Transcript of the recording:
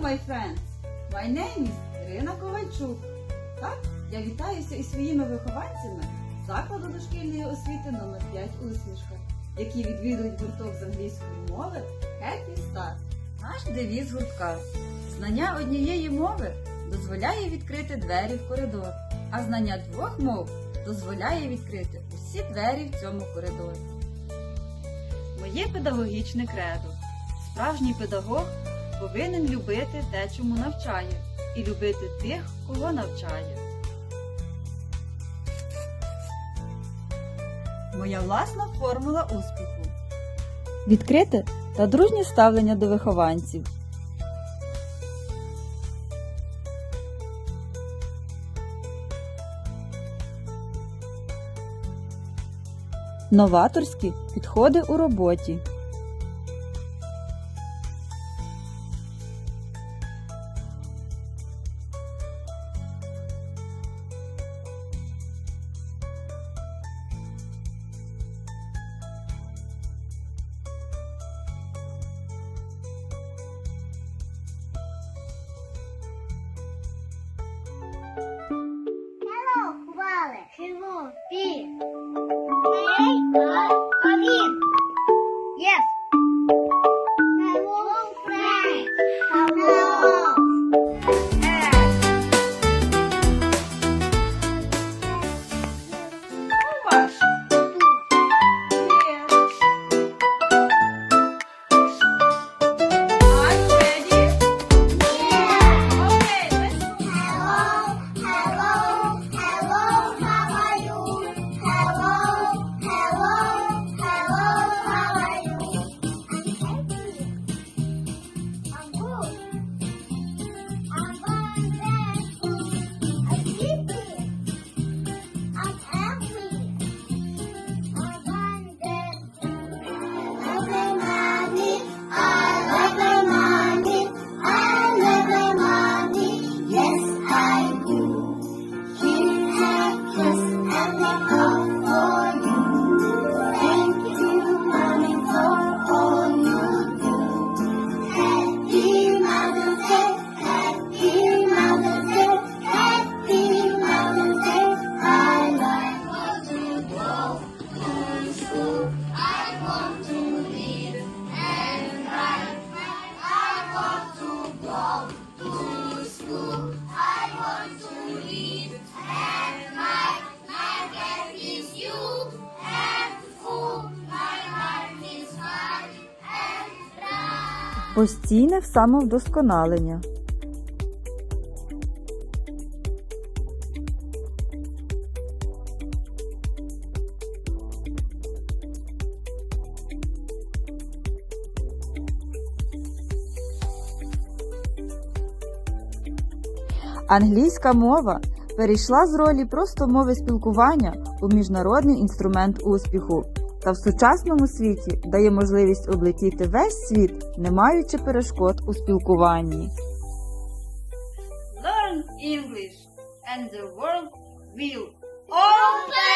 my friends! My name is Ірина Ковальчук. Так, я вітаюся із своїми вихованцями закладу дошкільної освіти номер 5 Усмішка, які відвідують гурток з англійської мови Happy Start. Наш девіз гуртка. Знання однієї мови дозволяє відкрити двері в коридор, а знання двох мов дозволяє відкрити усі двері в цьому коридорі. Моє педагогічне кредо. Справжній педагог повинен любити те, чому навчає, і любити тих, кого навчає. Моя власна формула успіху. Відкрите та дружнє ставлення до вихованців. Новаторські підходи у роботі. Постійне самовдосконалення. Англійська мова перейшла з ролі просто мови спілкування у міжнародний інструмент успіху та в сучасному світі дає можливість облетіти весь світ, не маючи перешкод у спілкуванні. Learn English and the world will Open.